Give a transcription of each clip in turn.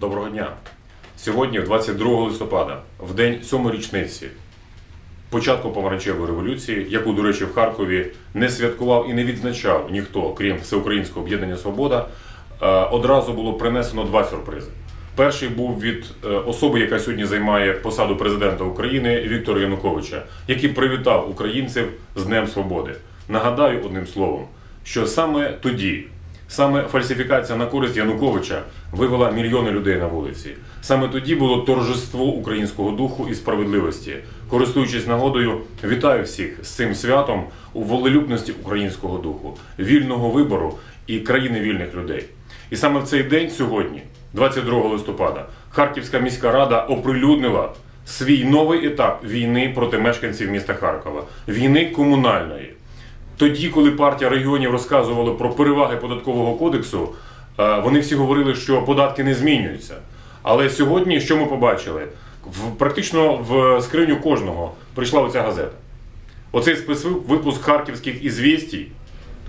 Доброго дня. Сьогодні, 22 листопада, в день сьомої річниці початку помаранчевої революції, яку, до речі, в Харкові не святкував і не відзначав ніхто, крім Всеукраїнського об'єднання Свобода, е, одразу було принесено два сюрпризи. Перший був від е, особи, яка сьогодні займає посаду президента України Віктора Януковича, який привітав українців з Днем Свободи. Нагадаю одним словом, що саме тоді, саме фальсифікація на користь Януковича вивела мільйони людей на вулиці. Саме тоді було торжество українського духу і справедливості. Користуючись нагодою, вітаю всіх з цим святом у волелюбності українського духу, вільного вибору і країни вільних людей. І саме в цей день сьогодні, 22 листопада, Харківська міська рада оприлюднила свій новий етап війни проти мешканців міста Харкова, війни комунальної. Тоді, коли партія регіонів розказувала про переваги податкового кодексу, е, вони всі говорили, що податки не змінюються. Але сьогодні, що ми побачили? В, практично в скриню кожного прийшла оця газета. Оцей спецвипуск харківських ізвістій,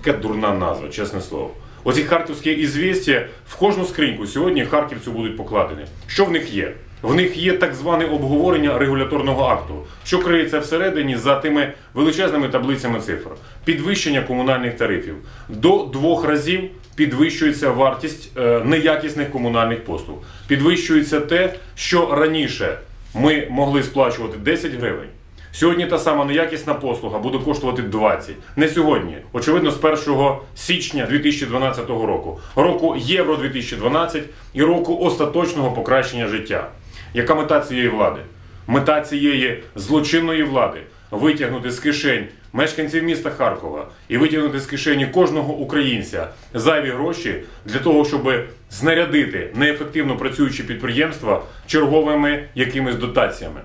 така дурна назва, чесне слово. Оці харківські ізвістія в кожну скриньку сьогодні харківцю будуть покладені. Що в них є? В них є так зване обговорення регуляторного акту, що криється всередині за тими величезними таблицями цифр. Підвищення комунальних тарифів до двох разів підвищується вартість е, неякісних комунальних послуг. Підвищується те, що раніше ми могли сплачувати 10 гривень. Сьогодні та сама неякісна послуга буде коштувати 20. Не сьогодні. Очевидно, з 1 січня 2012 року, року Євро 2012 і року остаточного покращення життя. Яка мета цієї влади? Мета цієї злочинної влади витягнути з кишень мешканців міста Харкова і витягнути з кишені кожного українця зайві гроші для того, щоб знарядити неефективно працюючі підприємства черговими якимись дотаціями.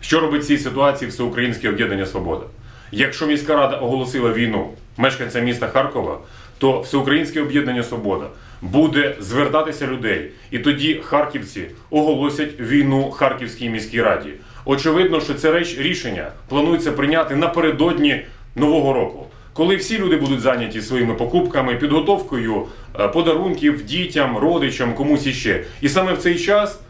Що робить в цій ситуації Всеукраїнське об'єднання Свобода? Якщо міська рада оголосила війну мешканцям міста Харкова, то Всеукраїнське об'єднання Свобода буде звертатися людей, і тоді харківці оголосять війну Харківській міській раді. Очевидно, що це реч рішення планується прийняти напередодні нового року. Коли всі люди будуть зайняті своїми покупками, підготовкою е, подарунків дітям, родичам, комусь іще. І саме в цей час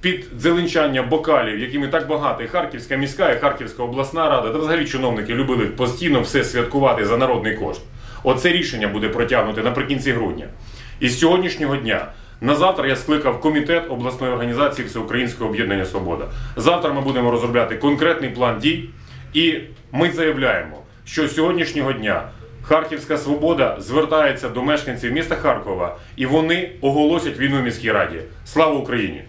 під дзеленчання бокалів, якими так багато і Харківська міська, і Харківська обласна рада, та взагалі чиновники любили постійно все святкувати за народний кошт. Оце рішення буде протягнуте наприкінці грудня. І з сьогоднішнього дня на завтра я скликав комітет обласної організації Всеукраїнського об'єднання Свобода. Завтра ми будемо розробляти конкретний план дій, і ми заявляємо, що з сьогоднішнього дня. Харківська свобода звертається до мешканців міста Харкова, і вони оголосять війну міській раді. Слава Україні!